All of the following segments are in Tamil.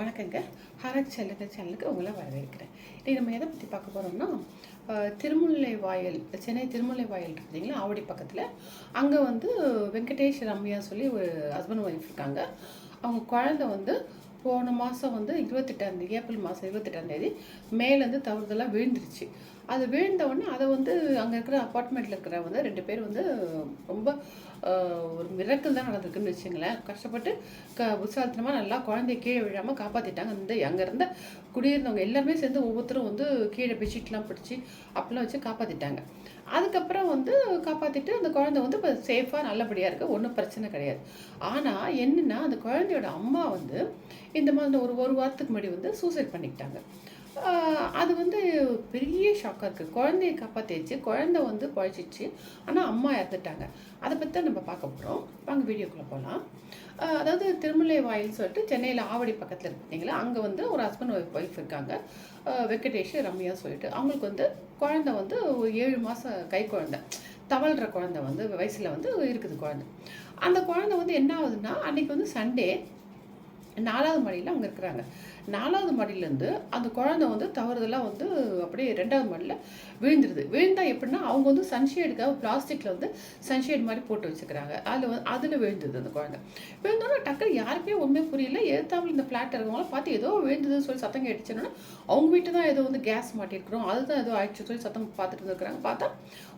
வணக்கங்க. ஹரக் செல்லுங்க சேனலுக்கு உங்களை வரவேற்கிறேன். இன்றைக்கி நம்ம எதை பற்றி பார்க்க போகிறோம்னா திருமுல்லை வாயல் சென்னை திருமுல்லை வாயல் இருக்கு பார்த்தீங்களா ஆவடி பக்கத்தில். அங்கே வந்து வெங்கடேஷ் ரம்யா சொல்லி ஒரு ஹஸ்பண்ட் ஒய்ஃப் இருக்காங்க. அவங்க குழந்தை வந்து போன மாதம் வந்து இருபத்தெட்டாந்தேதி ஏப்ரல் மாதம் இருபத்தெட்டாந்தேதி மேலேருந்து தவறுதலாக விழுந்துருச்சு. அது விழுந்த உடனே அதை வந்து அங்கே இருக்கிற அப்பார்ட்மெண்ட்டில் இருக்கிற வந்து ரெண்டு பேர் வந்து ரொம்ப ஒரு மிரக்கல் தான் நடந்திருக்குன்னு வச்சுங்களேன். கஷ்டப்பட்டு க புத்தாலத்தனமாக நல்லா குழந்தைய கீழே விழாமல் காப்பாற்றிட்டாங்க அந்த அங்கே இருந்த குடியிருந்தவங்க எல்லாமே சேர்ந்து ஒவ்வொருத்தரும் வந்து கீழே பெட்ஷீட்லாம் பிடிச்சி அப்படிலாம் வச்சு காப்பாற்றிட்டாங்க அதுக்கப்புறம் வந்து காப்பாற்றிட்டு அந்த குழந்தை வந்து இப்போ சேஃபாக நல்லபடியாக இருக்குது ஒன்றும் பிரச்சனை கிடையாது. ஆனால் என்னென்னா அந்த குழந்தையோட அம்மா வந்து இந்த மாதிரி ஒரு ஒரு வாரத்துக்கு முன்னாடி வந்து சூசைட் பண்ணிக்கிட்டாங்க. அது வந்து பெரிய ஷாக்காக இருக்குது குழந்தைய காப்பாற்றிச்சு குழந்தை வந்து பழச்சிச்சு ஆனால் அம்மா இறந்துட்டாங்க. அதை பற்றி தான் நம்ம பார்க்க போகிறோம் வாங்க வீடியோக்குள்ளே போகலாம் அதாவது திருமலை வாயில் சொல்லிட்டு சென்னையில் ஆவடி பக்கத்தில் இருக்கு பார்த்தீங்களா? அங்கே வந்து ஒரு ஹஸ்பண்ட் ஒய்ஃப் ஒய்ஃப் இருக்காங்க. வெங்கடேஷ் ரம்யா சொல்லிட்டு அவங்களுக்கு வந்து குழந்தை வந்து ஒரு ஏழு மாதம் கை குழந்தை. தவழ்கிற குழந்தை வந்து வயசில் வந்து இருக்குது குழந்தை. அந்த குழந்தை வந்து என்ன ஆகுதுன்னா அன்னைக்கு வந்து சண்டே நாலாவது மாடியில் அவங்க இருக்கிறாங்க. நாலாவது மாடியிலேருந்து அந்த குழந்தை வந்து தவறுதலாக வந்து அப்படியே ரெண்டாவது மாடியில் விழுந்துருது. விழுந்தா எப்படின்னா அவங்க வந்து சன்ஷேடுக்காக பிளாஸ்டிக்கில் வந்து சன்ஷேட் மாதிரி போட்டு வச்சுக்கிறாங்க. அதில் வந்து அதில் விழுந்தது அந்த குழந்தை. விழுந்தோன்னா டக்குனு யாருக்குமே ஒன்றுமே புரியல. எதிர்த்தாமல் இந்த ஃப்ளாட் இருக்கவங்களாம் பார்த்து ஏதோ விழுந்ததுன்னு சொல்லி சத்தம் கேட்டுச்சுன்னா அவங்க வீட்டு தான் ஏதோ வந்து கேஸ் மாட்டியிருக்கிறோம். அதுதான் ஏதோ ஆயிடுச்சு சொல்லி சத்தம் பார்த்துட்டு இருக்கிறாங்க பார்த்தா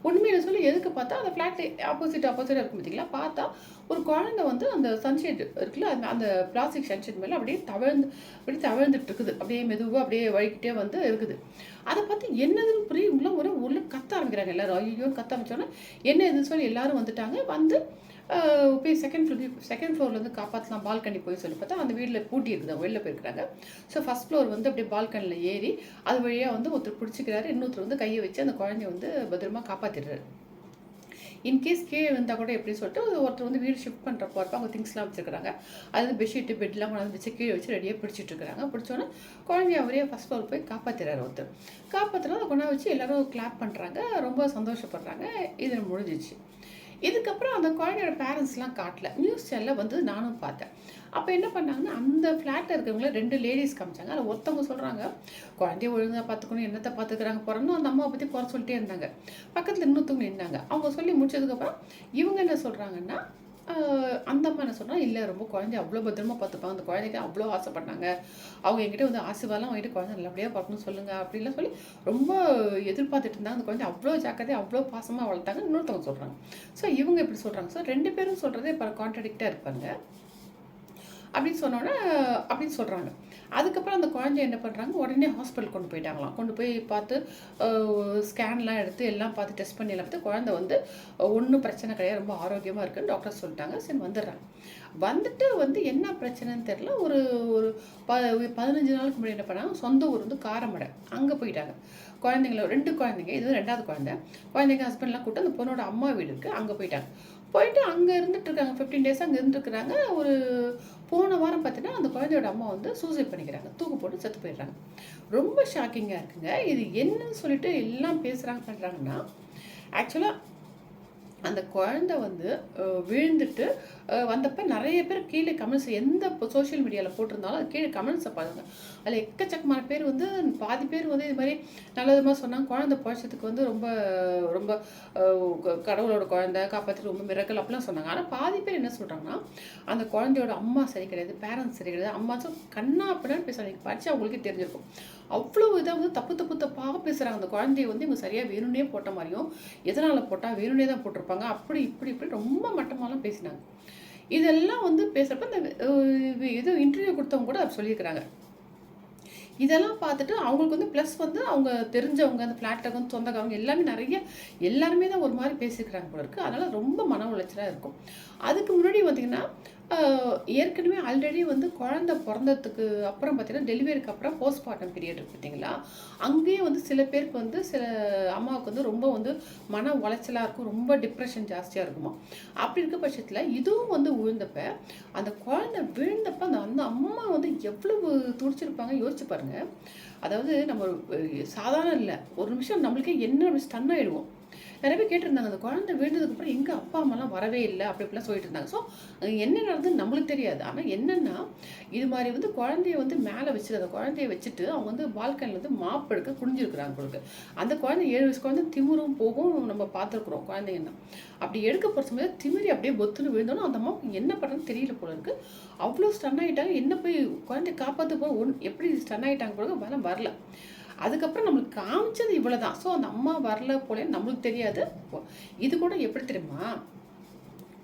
உண்மையில சொல்லி எதுக்கு பார்த்தா அந்த ஃப்ளாட் ஆப்போசிட் ஆப்போசிட்டாக இருக்கும் பார்த்தீங்களா? பார்த்தா ஒரு குழந்தை வந்து அந்த சன்ஷேட் இருக்குல்ல அந்த அந்த பிளாஸ்டிக் சன்ஷேட் மேலே அப்படியே தவழ்ந்து அப்படியே தவழ்ந்துட்டு இருக்குது அப்படியே மெதுவாக அப்படியே வழிக்கிட்டே வந்து இருக்குது. அதை பார்த்து என்னதுன்னு புரியுங்களா ஒரு உள்ள கத்த ஆரம்பிக்கிறாங்க எல்லாரும். ஐயோ கத்த ஆரம்பிச்சோன்னா என்ன இதுன்னு சொல்லி எல்லாரும் வந்துட்டாங்க. வந்து போய் செகண்ட் ஃப்ளோர் செகண்ட் ஃப்ளோர்லேருந்து காப்பாற்றலாம் பால்கனி போய் சொல்லி பார்த்தா அந்த வீட்டில் பூட்டி இருக்குது. வெளில போயிருக்கிறாங்க. ஸோ ஃபஸ்ட் ஃப்ளோர் வந்து அப்படியே பால்கனியில் ஏறி அது வழியாக வந்து ஒருத்தர் பிடிச்சிக்கிறாரு. இன்னொருத்தர் வந்து கையை வச்சு அந்த குழந்தைய வந்து பத்திரமா காப்பாற்றிடுறாரு இன்கேஸ் கீழே இருந்தால் கூட எப்படி சொல்லிட்டு ஒருத்தர் வந்து வீடு ஷிஃப்ட் பண்ணுற இருப்போம் அவங்க திங்ஸ்லாம் வச்சுருக்காங்க அது பெட்ஷீட்டு பெட்லாம் கொண்டாந்து வச்சு கீழே வச்சு ரெடியாக பிடிச்சிட்டு இருக்காங்க பிடிச்சோன்னே குழந்தைய அவரே ஃபஸ்ட் ஃப்ளோர் போய் காப்பாற்றுறாரு ஒருத்தர் காப்பாற்றுனா அதை கொண்டா வச்சு எல்லாரும் கிளாப் பண்ணுறாங்க ரொம்ப சந்தோஷப்படுறாங்க. இதில் முடிஞ்சிச்சு. இதுக்கப்புறம் அந்த குழந்தையோட பேரண்ட்ஸ்லாம் காட்டல. நியூஸ் சேனலில் வந்து நானும் பார்த்தேன். அப்போ என்ன பண்ணாங்கன்னா அந்த ஃப்ளாட்டில் இருக்கிறவங்கள ரெண்டு லேடிஸ் காமிச்சாங்க. அதில் ஒருத்தவங்க சொல்கிறாங்க குழந்தைய ஒழுங்காக பார்த்துக்கணும் என்னத்தை பார்த்துக்கிறாங்க போகிறோன்னு அந்த அம்மாவை பற்றி குறை சொல்லிட்டே இருந்தாங்க. பக்கத்தில் இன்னொருத்தவங்க நின்னாங்க. அவங்க சொல்லி முடிச்சதுக்கப்புறம் இவங்க என்ன சொல்கிறாங்கன்னா அந்த அம்மா என்ன சொன்னால் இல்லை ரொம்ப குழந்தைய அவ்வளோ பத்திரமா பார்த்துப்பாங்க அந்த குழந்தைக்கு அவ்வளோ ஆசைப்பட்டாங்க. அவங்க எங்கிட்ட வந்து ஆசீர்வாதம் வாங்கிட்டு குழந்தை நல்லபடியாக பார்க்கணும்னு சொல்லுங்கள் அப்படின்லாம் சொல்லி ரொம்ப எதிர்பார்த்துட்டு இருந்தாங்க. அந்த குழந்தை அவ்வளோ ஜாக்கிரதையாக அவ்வளோ பாசமாக வளர்த்தாங்க இன்னொருத்தவங்க சொல்கிறாங்க ஸோ இவங்க இப்படி சொல்கிறாங்க ஸோ ரெண்டு பேரும் சொல்கிறதே இப்போ கான்ட்ரடிக்டாக இருப்பாங்க. அப்படின்னு சொன்னோன்னே அப்படின்னு சொல்கிறாங்க அதுக்கப்புறம் அந்த குழந்தை என்ன பண்ணுறாங்க உடனே ஹாஸ்பிட்டல் கொண்டு போயிட்டாங்களாம். கொண்டு போய் பார்த்து ஸ்கேன்லாம் எடுத்து எல்லாம் பார்த்து டெஸ்ட் பண்ணி எல்லாம் பார்த்து குழந்தை வந்து ஒன்றும் பிரச்சனை கிடையாது. ரொம்ப ஆரோக்கியமாக இருக்குன்னு டாக்டர் சொல்லிட்டாங்க. சரி வந்துடுறாங்க. வந்துட்டு வந்து என்ன பிரச்சனைன்னு தெரில ஒரு ஒரு ப பதினஞ்சு நாளுக்கு முன்னாடி என்ன பண்ணாங்க? சொந்த ஊர் வந்து காரமடை. அங்கே போயிட்டாங்க. குழந்தைங்கள ரெண்டு குழந்தைங்க. இது ரெண்டாவது குழந்தை. குழந்தைங்க ஹஸ்பண்ட்லாம் கூப்பிட்டு அந்த பொண்ணோட அம்மா வீடு இருக்குது அங்கே போயிட்டாங்க. போயிட்டு அங்கே இருந்துட்டு இருக்காங்க. ஃபிஃப்டீன் டேஸ் அங்கே இருந்துருக்குறாங்க ஒரு போன வாரம் பார்த்தீங்கன்னா அந்த குழந்தையோட அம்மா வந்து சூசைட் பண்ணிக்கிறாங்க. தூக்கு போட்டு செத்து போயிடுறாங்க. ரொம்ப ஷாக்கிங்காக இருக்குங்க. இது என்னன்னு சொல்லிட்டு எல்லாம் பேசுகிறாங்க பண்ணுறாங்கன்னா ஆக்சுவலாக அந்த குழந்தை வந்து விழுந்துட்டு வந்தப்போ நிறைய பேர் கீழே கமெண்ட்ஸ் எந்த சோஷியல் மீடியாவில் போட்டிருந்தாலும் அது கீழே கமெண்ட்ஸை பாருங்க. அதில் எக்கச்சக்கமான பேர் வந்து பாதி பேர் வந்து இது மாதிரி நல்ல விதமாக சொன்னாங்க. குழந்தை பழச்சதுக்கு வந்து ரொம்ப ரொம்ப க- கடவுளோட குழந்தை காப்பாற்றி ரொம்ப மிரக்கல் அப்படிலாம் சொன்னாங்க. ஆனால் பாதி பேர் என்ன சொல்கிறாங்கன்னா அந்த குழந்தையோட அம்மா சரி கிடையாது பேரண்ட்ஸ் சரி கிடையாது. அம்மாச்சும் கண்ணா அப்படின்னு பேசுகிறாங்க படித்து அவங்களுக்கே தெரிஞ்சிருக்கும். அவ்வளோ இதாக வந்து தப்பு தப்பு தப்பாக பேசுகிறாங்க அந்த குழந்தைய வந்து இவங்க சரியாக வேணும்னே போட்ட மாதிரியும் எதனால் போட்டால் வேணும்னே தான் போட்டிருப்பாங்க. அப்படி இப்படி இப்படி ரொம்ப மட்டமாலாம் பேசினாங்க. இதெல்லாம் வந்து பேசுகிறப்ப இந்த இது இன்டர்வியூ கொடுத்தவங்க கூட அதை சொல்லியிருக்கிறாங்க. இதெல்லாம் பார்த்துட்டு அவங்களுக்கு வந்து ப்ளஸ் வந்து அவங்க தெரிஞ்சவங்க அந்த ஃப்ளாட்டை வந்து சொந்தக்காரங்க எல்லாமே நிறைய எல்லாருமே தான் ஒரு மாதிரி பேசியிருக்கிறாங்க போல இருக்குது அதனால் ரொம்ப மன உளைச்சலாக இருக்கும். அதுக்கு முன்னாடி பார்த்திங்கன்னா ஏற்கனவே ஆல்ரெடி வந்து குழந்தை பிறந்ததுக்கு அப்புறம் பார்த்தீங்கன்னா டெலிவரிக்கு அப்புறம் போஸ்ட்மார்ட்டம் பீரியட் இருக்கு பார்த்தீங்களா அங்கேயே வந்து சில பேருக்கு வந்து சில அம்மாவுக்கு வந்து ரொம்ப வந்து மன உளைச்சலாக இருக்கும் ரொம்ப டிப்ரெஷன் ஜாஸ்தியாக இருக்குமா? அப்படி இருக்க பட்சத்தில் இதுவும் வந்து விழுந்தப்ப அந்த குழந்தை விழுந்தப்ப அந்த அந்த அம்மா வந்து எவ்வளவு துடிச்சிருப்பாங்க யோசிச்சு பாருங்கள் அதாவது நம்ம சாதாரணம் சாதாரண இல்லை ஒரு நிமிஷம் நம்மளுக்கே என்ன ஸ்டன் ஆகிடுவோம் நிறைய பேர் கேட்டிருந்தாங்க அந்த குழந்தை விழுந்ததுக்கப்புறம் எங்கள் அப்பா அம்மாலாம் வரவே இல்லை அப்படி இப்படிலாம் சொல்லிட்டு இருந்தாங்க. ஸோ என்ன நடந்ததுன்னு நம்மளுக்கு தெரியாது. ஆனால் என்னென்னா இது மாதிரி வந்து குழந்தைய வந்து மேலே வச்சுட்டு அந்த குழந்தைய வச்சுட்டு அவங்க வந்து பால்கனில் வந்து மாப்பெடுக்க குடிஞ்சிருக்கிறாங்க உங்களுக்கு அந்த குழந்தை ஏழு வயசு குழந்தை திமிரும் போகும் நம்ம பார்த்துருக்குறோம் குழந்தைங்கன்னா அப்படி எடுக்க போகிற சமயம் திமிரி அப்படியே பொத்துன்னு விழுந்தோன்னா அந்த அம்மா என்ன பண்ணுறதுன்னு தெரியல போல இருக்கு. அவ்வளோ ஸ்டன் ஆகிட்டாங்க என்ன போய் குழந்தைய காப்பாற்ற போய் ஒன் எப்படி ஸ்டன் ஆகிட்டாங்க போல வரல. அதுக்கப்புறம் நம்மளுக்கு காமிச்சது இவ்வளோ தான் ஸோ அந்த அம்மா வரல போல நம்மளுக்கு தெரியாது. இது கூட எப்படி தெரியுமா?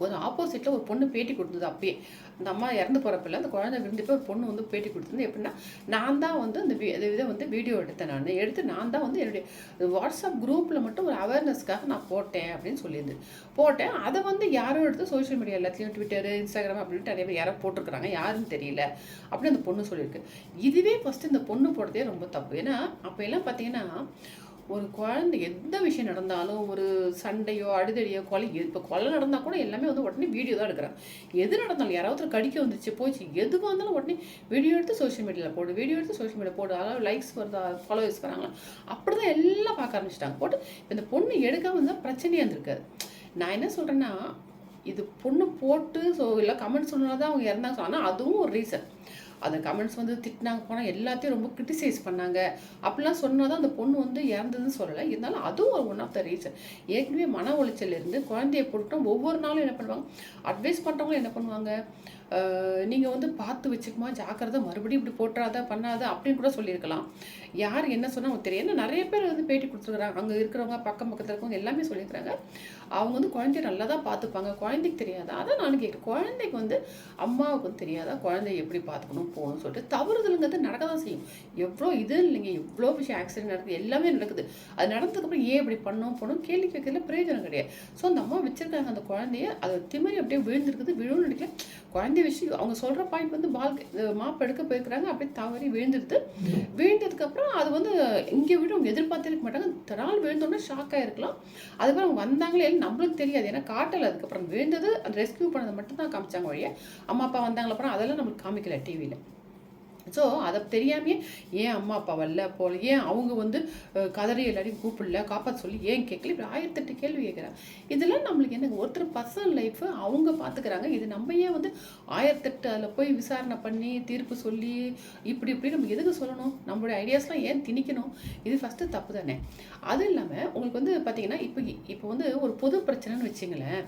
ஒரு ஆப்போசிட்டில் ஒரு பொண்ணு பேட்டி கொடுத்தது அப்பயே அந்த அம்மா இறந்து போகிறப்பில்ல அந்த குழந்தை விருந்துட்டு ஒரு பொண்ணு வந்து பேட்டி கொடுத்தது. எப்படின்னா நான் தான் வந்து அந்த இதை வந்து வீடியோ எடுத்தேன் நான். எடுத்து நான் தான் வந்து என்னுடைய வாட்ஸ்அப் குரூப்பில் மட்டும் ஒரு அவேர்னஸ்க்காக நான் போட்டேன் அப்படின்னு சொல்லியிருந்தேன் போட்டேன். அதை வந்து யாரும் எடுத்து சோஷியல் மீடியா எல்லாத்துலேயும் ட்விட்டர் இன்ஸ்டாகிராம் அப்படின்ட்டு நிறைய பேர் யாரோ போட்டிருக்கிறாங்க. யாருன்னு தெரியல. அப்படின்னு அந்த பொண்ணு சொல்லியிருக்கு. இதுவே ஃபஸ்ட்டு இந்த பொண்ணு போடுறதே ரொம்ப தப்பு. ஏன்னா அப்போ எல்லாம் பார்த்தீங்கன்னா ஒரு குழந்தை எந்த விஷயம் நடந்தாலும் ஒரு சண்டையோ அழுதடியோ கொலை இப்போ கொலை நடந்தால் கூட எல்லாமே வந்து உடனே வீடியோ தான் எடுக்கிறாங்க எது நடந்தாலும் யாராவது கடிக்க வந்துச்சு போச்சு எதுவாக இருந்தாலும் உடனே வீடியோ எடுத்து சோஷியல் மீடியாவில் போடு வீடியோ எடுத்து சோஷியல் மீடியா போடு அதாவது லைக்ஸ் வருதா ஃபாலோவர்ஸ் வராங்களா அப்படி தான் எல்லாம் பார்க்க ஆரம்பிச்சிட்டாங்க. போட்டு இந்த பொண்ணு எடுக்காமல் இருந்தால் பிரச்சனையாக இருந்திருக்காது. நான் என்ன சொல்கிறேன்னா இது பொண்ணு போட்டு ஸோ இல்லை கமெண்ட் சொன்னால் தான் அவங்க இறந்தாங்க ஆனால் அதுவும் ஒரு ரீசன் அந்த கமெண்ட்ஸ் வந்து திட்டினாங்க போனால் எல்லாத்தையும் ரொம்ப கிரிட்டிசைஸ் பண்ணாங்க. அப்படிலாம் சொன்னால் தான் அந்த பொண்ணு வந்து இறந்ததுன்னு சொல்லலை. இருந்தாலும் அதுவும் ஒரு ஒன் ஆஃப் த ரீசன் ஏற்கனவே மன உளைச்சல் இருந்து குழந்தைய போட்டுட்டோம். ஒவ்வொரு நாளும் என்ன பண்ணுவாங்க? அட்வைஸ் பண்ணுறவங்களும் என்ன பண்ணுவாங்க? நீங்கள் வந்து பார்த்து வச்சுக்குமா ஜாக்கிரதை மறுபடியும் இப்படி போட்டுறாத பண்ணாத அப்படின்னு கூட சொல்லியிருக்கலாம். யார் என்ன சொன்னால் தெரியும் ஏன்னா நிறைய பேர் வந்து பேட்டி கொடுத்துருக்குறாங்க. அங்கே இருக்கிறவங்க பக்கம் பக்கத்தில் இருக்கவங்க எல்லாமே சொல்லியிருக்கிறாங்க. அவங்க வந்து குழந்தைய நல்லா தான் பார்த்துப்பாங்க. குழந்தைக்கு தெரியாதா? அதான் நான் கேட்குறேன். குழந்தைக்கு வந்து அம்மாவுக்கு வந்து தெரியாதா? குழந்தைய எப்படி பார்த்துக்கணும் போகணும்னு சொல்லிட்டு தவறுதலுங்கிறது நடக்க தான் செய்யும். எவ்வளோ இது இல்லைங்க. எவ்வளோ விஷயம் ஆக்சிடென்ட் நடக்குது. எல்லாமே நடக்குது. அது நடந்ததுக்கப்புறம் ஏன் இப்படி பண்ணோம் போனோம் கேள்வி கேட்கறதுல பிரயோஜனம் கிடையாது. ஸோ அந்த அம்மா வச்சிருக்காங்க அந்த குழந்தைய. அது திமறி அப்படியே விழுந்திருக்குது. விழுன்னு நினைக்கல. குழந்தைய விஷயம் அவங்க சொல்கிற பாயிண்ட் வந்து பால் மாப்பு எடுக்க போயிருக்கிறாங்க. அப்படியே தவறி விழுந்துருது விழுந்ததுக்கப்புறம் அது வந்து இங்கே விட அவங்க எதிர்பார்த்திருக்க மாட்டாங்க. திரால் விழுந்தோடனே ஷாக் ஆகிருக்கலாம் அதுக்கப்புறம் அவங்க வந்தாங்களே நம்மளுக்கு தெரியாது. ஏன்னா காட்டல. அதுக்கப்புறம் விழுந்தது. அந்த ரெஸ்கியூ பண்ணதை மட்டும் தான் காமிச்சாங்க வழியே அம்மா அப்பா வந்தாங்களே அப்புறம் அதெல்லாம் நம்மளுக்கு காமிக்கல டிவியில் ஸோ அதை தெரியாமையே ஏன் அம்மா அப்பா வரல? போல ஏன் அவங்க வந்து கதறி எல்லாரையும் கூப்பிடல? காப்பாற்ற சொல்லி ஏன் கேட்கல இப்படி ஆயிரத்தெட்டு கேள்வி கேட்குறாங்க இதெல்லாம் நம்மளுக்கு என்ன ஒருத்தர் பர்சனல் லைஃப் அவங்க பார்த்துக்கிறாங்க இது நம்ம ஏன் வந்து ஆயிரத்தெட்டு அதில் போய் விசாரணை பண்ணி தீர்ப்பு சொல்லி இப்படி இப்படி நம்ம எதுக்கு சொல்லணும்? நம்மளுடைய ஐடியாஸ்லாம் ஏன் திணிக்கணும்? இது ஃபஸ்ட்டு தப்பு தானே. அது இல்லாமல் உங்களுக்கு வந்து பார்த்தீங்கன்னா இப்போ இப்போ வந்து ஒரு பொது பிரச்சனைன்னு வச்சுங்களேன்.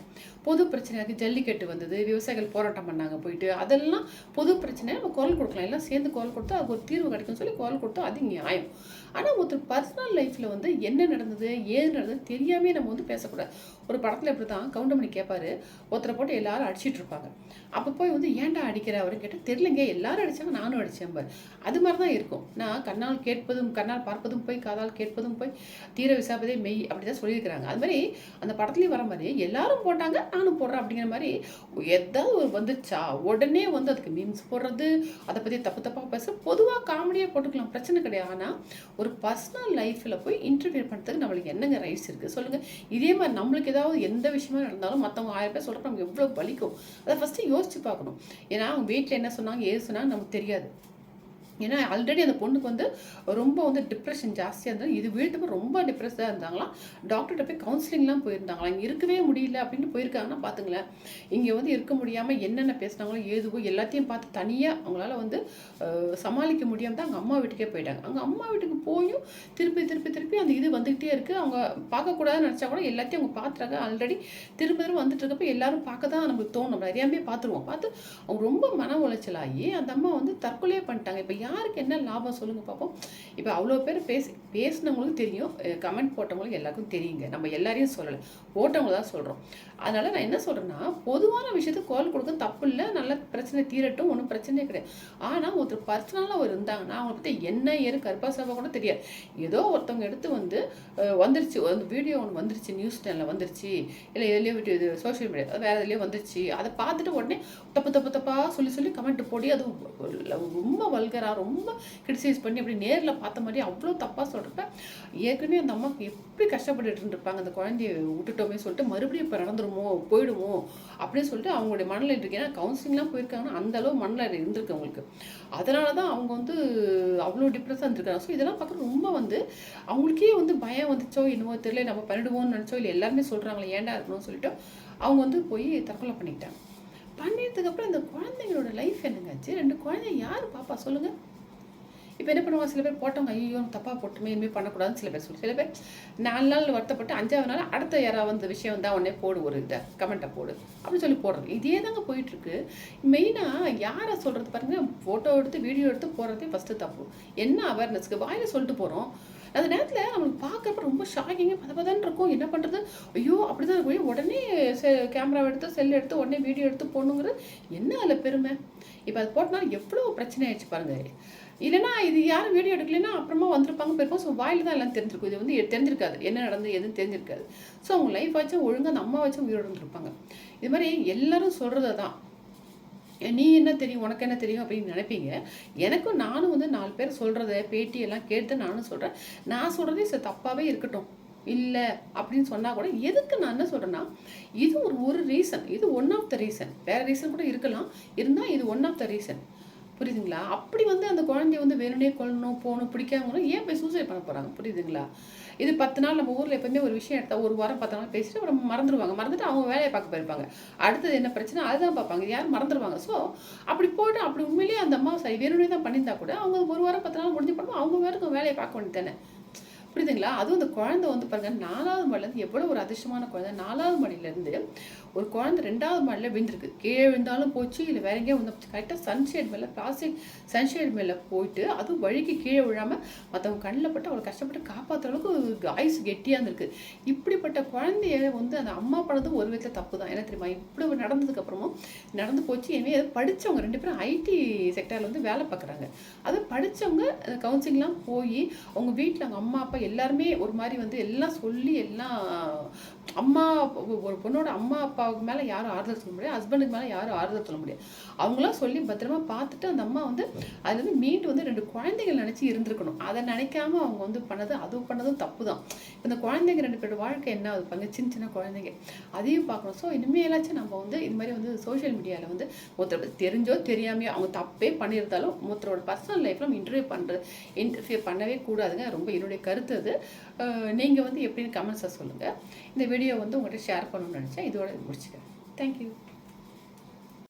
பொது பிரச்சனையாக ஜல்லிக்கட்டு வந்தது விவசாயிகள் போராட்டம் பண்ணாங்க போயிட்டு அதெல்லாம் பொது பிரச்சனை நம்ம குரல் கொடுக்கலாம். எல்லாம் சேர்ந்து குரல் கொடுத்தா அதுக்கு ஒரு தீர்வு கிடைக்கும்னு சொல்லி குரல் கொடுத்தா அது நியாயம். ஆனால் ஒருத்தர் பர்சனல் லைஃப்பில் வந்து என்ன நடந்தது ஏது நடந்தது தெரியாமே நம்ம வந்து பேசக்கூடாது. ஒரு படத்தில் இப்படி தான் கவுண்டமணி கேட்பாரு ஒருத்தரை போட்டு எல்லாரும் அடிச்சிட்டு இருப்பாங்க. அப்போ போய் வந்து ஏன்டா அடிக்கிற? அவருன்னு கேட்டால் தெரிலங்க எல்லாரும் அடித்தாங்க நானும் அடித்தேன் பாரு. அது மாதிரி தான் இருக்கும். நான் கண்ணால் கேட்பதும் கண்ணால் பார்ப்பதும் போய் காதால் கேட்பதும் போய் தீர விசாப்பதே மெய் அப்படி தான் சொல்லியிருக்கிறாங்க. அது மாதிரி அந்த படத்துலேயும் வர மாதிரி எல்லாரும் போட்டாங்க நானும் போடுறேன் அப்படிங்கிற மாதிரி எதாவது ஒரு வந்துச்சா? உடனே வந்து அதுக்கு மீம்ஸ் போடுறது அதை பற்றி தப்பு தப்பாக பேச பொதுவாக காமெடியாக போட்டுக்கலாம். பிரச்சனை கிடையாது. ஆனால் ஒரு பர்சனல் லைஃப்பில் போய் இன்டர்வியூ பண்ணுறதுக்கு நம்மளுக்கு என்னங்க ரைட்ஸ் இருக்குது சொல்லுங்கள் இதே மாதிரி நம்மளுக்கு ஏதாவது எந்த விஷயமா நடந்தாலும் மற்றவங்க ஆயிரம் பேர் சொல்கிறப்ப நமக்கு எவ்வளோ வலிக்கும்? அதை ஃபஸ்ட்டு யோசிச்சு பார்க்கணும். ஏன்னா அவங்க வீட்டில் என்ன சொன்னாங்க ஏது சொன்னாங்க நமக்கு தெரியாது. ஏன்னா ஆல்ரெடி அந்த பொண்ணுக்கு வந்து ரொம்ப வந்து டிப்ரெஷன் ஜாஸ்தியாக இருந்தது. இது வீட்டுக்கு ரொம்ப டிப்ரெஸ்டாக இருந்தாங்களாம். டாக்டர்கிட்ட போய் கவுன்சிலிங்லாம் போயிருந்தாங்களாம். இங்கே இருக்கவே முடியல அப்படின்னு போயிருக்காங்கன்னா பார்த்துங்களேன் இங்கே வந்து இருக்க முடியாமல் என்னென்ன பேசினாங்களோ ஏதுவோ எல்லாத்தையும் பார்த்து தனியாக அவங்களால வந்து சமாளிக்க முடியாமல் தான் அங்கே அம்மா வீட்டுக்கே போயிட்டாங்க. அங்கே அம்மா வீட்டுக்கு போயும் திருப்பி திருப்பி திருப்பி அந்த இது வந்துக்கிட்டே இருக்குது அவங்க பார்க்கக்கூடாதுன்னு நினச்சா கூட எல்லாத்தையும் அவங்க பார்த்துறாங்க ஆல்ரெடி திரும்ப திரும்ப வந்துட்டு இருக்கப்போ எல்லாரும் பார்க்க தான் நமக்கு தோணும். நம்ம பார்த்துருவோம். பார்த்து அவங்க ரொம்ப மன உளைச்சலாகி அந்த அம்மா வந்து தற்கொலையே பண்ணிட்டாங்க. இப்போ யாருக்கு என்ன லாபம் சொல்லுங்கள் பார்ப்போம் இப்போ அவ்வளோ பேர் பேசி பேசினவங்களுக்கும் தெரியும் கமெண்ட் போட்டவங்களுக்கு எல்லாருக்கும் தெரியுங்க. நம்ம எல்லாரையும் சொல்லலை. போட்டவங்க தான் சொல்கிறோம் அதனால் நான் என்ன சொல்கிறேன்னா பொதுவான விஷயத்துக்கு குரல் கொடுக்க தப்பு இல்லை நல்ல பிரச்சனை தீரட்டும் ஒன்றும் பிரச்சனையே கிடையாது. ஆனால் ஒருத்தர் பர்சனலாக ஒரு இருந்தாங்கன்னா அவங்களை பற்றி என்ன ஏறு கருப்பாசாவை கூட தெரியாது. ஏதோ ஒருத்தவங்க எடுத்து வந்து வந்துருச்சு. அந்த வீடியோ ஒன்று வந்துருச்சு நியூஸ் சேனலில் வந்துருச்சு இல்லை எதுலேயோ இது சோஷியல் மீடியா வேறு எதுலேயோ வந்துருச்சு. அதை பார்த்துட்டு உடனே தப்பு தப்பு தப்பாக சொல்லி சொல்லி கமெண்ட் போடி அது ரொம்ப வல்கராக ரொம்ப கிரிட்டிசைஸ் பண்ணி அப்படி நேரில் பார்த்த மாதிரி அவ்வளோ தப்பாக சொல்கிறப்ப ஏற்கனவே அந்த அம்மாவுக்கு எப்படி கஷ்டப்பட்டுட்டு இருந்திருப்பாங்க அந்த குழந்தைய விட்டுட்டோமே சொல்லிட்டு மறுபடியும் இப்போ நடந்துரும் வந்துருமோ போயிடுமோ அப்படின்னு சொல்லிட்டு அவங்களுடைய மனநிலை இருக்கு. ஏன்னா கவுன்சிலிங்லாம் போயிருக்காங்கன்னா அந்தளவு மனநிலை இருந்திருக்கு அவங்களுக்கு. அதனால தான் அவங்க வந்து அவ்வளோ டிப்ரெஸ்ஸாக இருந்திருக்காங்க. ஸோ இதெல்லாம் பார்க்குறது ரொம்ப வந்து அவங்களுக்கே வந்து பயம் வந்துச்சோ என்னவோ தெரியல. நம்ம பண்ணிடுவோம்னு நினச்சோ இல்லை எல்லாருமே சொல்கிறாங்களே ஏன்டா இருக்கணும்னு சொல்லிட்டு அவங்க வந்து போய் தற்கொலை பண்ணிட்டாங்க. பண்ணிட்டதுக்கப்புறம் இந்த குழந்தைங்களோட லைஃப் என்னங்காச்சு ரெண்டு குழந்தை யார் பாப்பா? சொல்லுங்கள் இப்போ என்ன பண்ணுவாங்க? சில பேர் போட்டவங்க ஐயோ தப்பாக போட்டுமே இனிமேல் பண்ணக்கூடாதுன்னு சில பேர் சொல்லி சில பேர் நாலு நாள் வருத்தப்பட்டு அஞ்சாவது நாள் அடுத்த யாராவது வந்து விஷயம் வந்தால் உடனே போடு ஒரு இதை கமெண்ட்டை போடு அப்படின்னு சொல்லி போடுறது. இதே தாங்க போயிட்டுருக்கு. மெயினாக யாரை சொல்கிறது பாருங்கள் ஃபோட்டோ எடுத்து வீடியோ எடுத்து போடுறதே ஃபஸ்ட்டு தப்பு. என்ன அவேர்னஸ்க்கு வாயில் சொல்லிட்டு போகிறோம் அந்த நேரத்தில் நம்மளுக்கு பார்க்குறப்ப ரொம்ப ஷாக்கிங்காக பத பதன்னு இருக்கும். என்ன பண்ணுறது ஐயோ அப்படி தான் இருக்கும். உடனே செ கேமரா எடுத்து செல் எடுத்து உடனே வீடியோ எடுத்து போடணுங்கிறது என்ன அதில் பெருமை? இப்போ அது போட்டனால எவ்வளோ பிரச்சனை ஆயிடுச்சு பாருங்கள் இல்லைன்னா இது யாரும் வீடியோ எடுக்கலைன்னா அப்புறமா வந்திருப்பாங்க போயிருப்போம் ஸோ வாயில் தான் எல்லாம் தெரிஞ்சிருக்கும். இது வந்து தெரிஞ்சிருக்காது. என்ன நடந்து எதுவும் தெரிஞ்சிருக்காது. ஸோ அவங்க லைஃப் வச்சும் ஒழுங்காக அந்த அம்மா வச்சும் உயிரோடு இருந்திருப்பாங்க. இது மாதிரி எல்லாரும் சொல்கிறத தான் நீ என்ன தெரியும் உனக்கு என்ன தெரியும் அப்படின்னு நினைப்பீங்க. எனக்கும் நானும் வந்து நாலு பேர் சொல்கிறத பேட்டி எல்லாம் கேட்டு நானும் சொல்கிறேன் நான் சொல்கிறதே சரி தப்பாகவே இருக்கட்டும். இல்லை அப்படின்னு சொன்னால் கூட எதுக்கு நான் என்ன சொல்கிறேன்னா இது ஒரு ஒரு ரீசன் இது ஒன் ஆஃப் த ரீசன் வேறு ரீசன் கூட இருக்கலாம். இருந்தால் இது ஒன் ஆஃப் த ரீசன் புரியுதுங்களா? அப்படி வந்து அந்த குழந்தைய வந்து வேணும்னே கொள்ளணும் போகணும் பிடிக்காம ஏன் போய் சூசைட் பண்ண போகிறாங்க புரியுதுங்களா? இது பத்து நாள் நம்ம ஊரில் எப்பவுமே ஒரு விஷயம் எடுத்தால் ஒரு வாரம் பத்து நாள் பேசிட்டு அப்புறம் மறந்துடுவாங்க மறந்துட்டு அவங்க வேலையை பார்க்க போயிருப்பாங்க. அடுத்தது என்ன பிரச்சனை? அதுதான் பார்ப்பாங்க. யாரும் மறந்துடுவாங்க ஸோ அப்படி போய்ட்டு அப்படி உண்மையிலேயே அந்த அம்மா சரி வேணும்னே தான் பண்ணியிருந்தா கூட அவங்க ஒரு வாரம் பத்து நாள் முடிஞ்சு பண்ணுவோம் அவங்க வேறு வேலையை பார்க்க வேண்டியது தானே? புரியுதுங்களா? அதுவும் அந்த குழந்தை வந்து பாருங்க நாலாவது மாடிலேருந்து எவ்வளோ ஒரு அதிர்ஷ்டமான குழந்தை. நாலாவது மாடியிலேருந்து ஒரு குழந்தை ரெண்டாவது மாடியில் விழுந்திருக்கு. கீழே விழுந்தாலும் போச்சு இல்லை வேற எங்கேயும் வந்து கரெக்டாக சன்ஷேட் மேலே பிளாஸ்டிக் சன்ஷேட் மேலே போயிட்டு அதுவும் வழிக்கு கீழே விழாமல் மற்றவங்க கண்ணில் பட்டு அவளை கஷ்டப்பட்டு காப்பாற்றுற அளவுக்கு ஆயுஸ் கெட்டியாக இருந்திருக்கு. இப்படிப்பட்ட குழந்தைய வந்து அந்த அம்மா பண்ணது ஒரு விதத்தில் தப்பு தான் என்ன தெரியுமா? இப்படி நடந்ததுக்கப்புறமும் நடந்து போச்சு. எனவே படித்தவங்க ரெண்டு பேரும் ஐடி செக்டரில் வந்து வேலை பார்க்குறாங்க. அதை படித்தவங்க கவுன்சிலிங்லாம் போய் அவங்க வீட்டில் அவங்க அம்மா அப்பா எல்லாருமே ஒரு மாதிரி வந்து எல்லாம் சொல்லி எல்லாம் அம்மா ஒரு பொண்ணோட அம்மா அப்பாவுக்கு மேலே யாரும் ஆறுதல் சொல்ல முடியாது ஹஸ்பண்டுக்கு மேலே யாரும் ஆறுதல் சொல்ல முடியாது. அவங்களாம் சொல்லி பத்திரமா பார்த்துட்டு அந்த அம்மா வந்து அதுலேருந்து மீண்டு வந்து ரெண்டு குழந்தைகள் நினச்சி இருந்திருக்கணும். அதை நினைக்காம அவங்க வந்து பண்ணது அதுவும் பண்ணதும் தப்பு தான் இப்போ இந்த குழந்தைங்க ரெண்டு பேரோட வாழ்க்கை என்ன ஆகுது பாருங்க சின்ன சின்ன குழந்தைங்க. அதையும் பார்க்கணும். ஸோ இனிமேலாச்சும் நம்ம வந்து இது மாதிரி வந்து சோஷியல் மீடியாவில் வந்து ஒருத்தர் தெரிஞ்சோ தெரியாமையோ அவங்க தப்பே பண்ணியிருந்தாலும் ஒருத்தரோட பர்சனல் லைஃப்பில் நம்ம இன்டர்வியூ பண்ணுறது இன்டர்ஃபியர் பண்ணவே கூடாதுங்க. ரொம்ப என்னுடைய கருத்து. அது நீங்கள் வந்து எப்படின்னு கமெண்ட்ஸை சொல்லுங்கள் இந்த வீடியோ வந்து உங்கள்கிட்ட ஷேர் பண்ணணும்னு நினச்சேன். இதோட முடிச்சுக்கிறேன். தேங்க்யூ